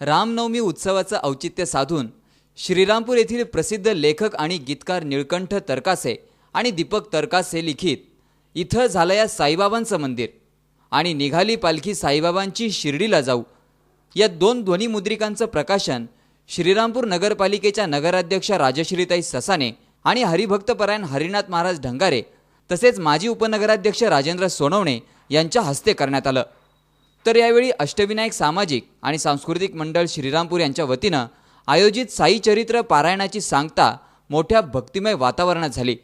रामनवमी उत्सवाचं औचित्य साधून श्रीरामपूर येथील प्रसिद्ध लेखक आणि गीतकार निळकंठ तरकासे आणि दीपक तरकासे लिखित इथं झालं या साईबाबांचं मंदिर आणि निघाली पालखी साईबाबांची शिर्डीला जाऊ. या दोन ध्वनिमुद्रिकांचं प्रकाशन श्रीरामपूर नगरपालिकेच्या नगराध्यक्षा राजश्रीताई ससाने आणि हरिभक्तपरायण हरिनाथ महाराज ढंगारे तसेच माजी उपनगराध्यक्ष राजेंद्र सोनवणे यांच्या हस्ते करण्यात आलं. तर यावेळी अष्टविनायक सामाजिक आणि सांस्कृतिक मंडळ श्रीरामपूर यांच्या वतीनं आयोजित साई चरित्र पारायणाची सांगता मोठ्या भक्तिमय वातावरणात झाली.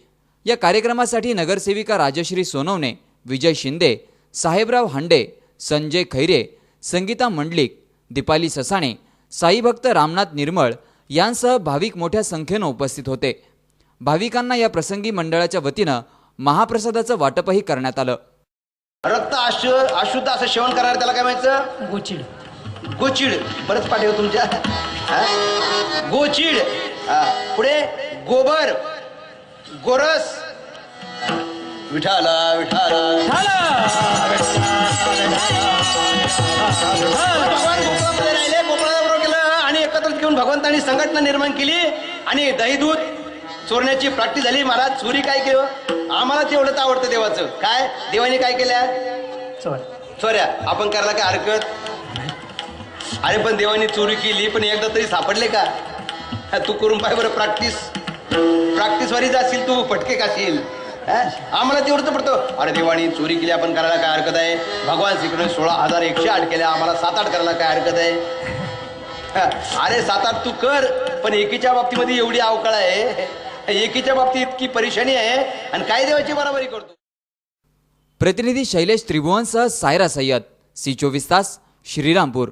या कार्यक्रमासाठी नगरसेविका राजश्री सोनवणे विजय शिंदे साहेबराव हांडे संजय खैरे संगीता मंडलिक दीपाली ससाणे साईभक्त रामनाथ निर्मळ यांसह भाविक मोठ्या संख्येनं उपस्थित होते. भाविकांना या प्रसंगी मंडळाच्या वतीनं महाप्रसादाचं वाटपही करण्यात आलं. रक्त अशु अशुद्ध असं सेवन करणार त्याला काय म्हणायचं? गोचिड. गोचिड. परत पाठव तुमच्या. हा? गोचिड. हा. पुढे गोबर. गोरस. विठाला विठाला. भगवान गोकुळामध्ये राहिले गोकुळाबरोबर केलं आणि एकत्र घेऊन भगवंतांनी संघटना निर्माण केली आणि दही दूध चोरण्याची प्रॅक्टिस झाली. मला चोरी काय केलं? आम्हाला तेवढंच आवडतं देवाचं. काय? देवाने काय केल्या चोर. चोऱ्या. आपण करायला काय हरकत? अरे पण देवाने चोरी केली पण एकदा तरी सापडले का? तू करून पाय बरं प्रॅक्टिस प्रॅक्टिस वारी जाशील तू फटके खाशील. हा? आम्हाला तेवढंच पडतं. अरे देवाने चोरी केली आपण करायला काय हरकत आहे? भगवान श्रीकृष्ण सोळा हजार एकशे आठ केल्या आम्हाला सात आठ करायला काय हरकत आहे? अरे सात आठ तू कर पण एकीच्या बाबतीमध्ये एवढी अवकाळ आहे. एकीच्या बाबतीत इतकी परेशानी आहे आणि काय देवाची बराबरी करतो. प्रतिनिधी शैलेश त्रिभुवनसह सायरा सय्यद सी चोवीस तास श्रीरामपूर.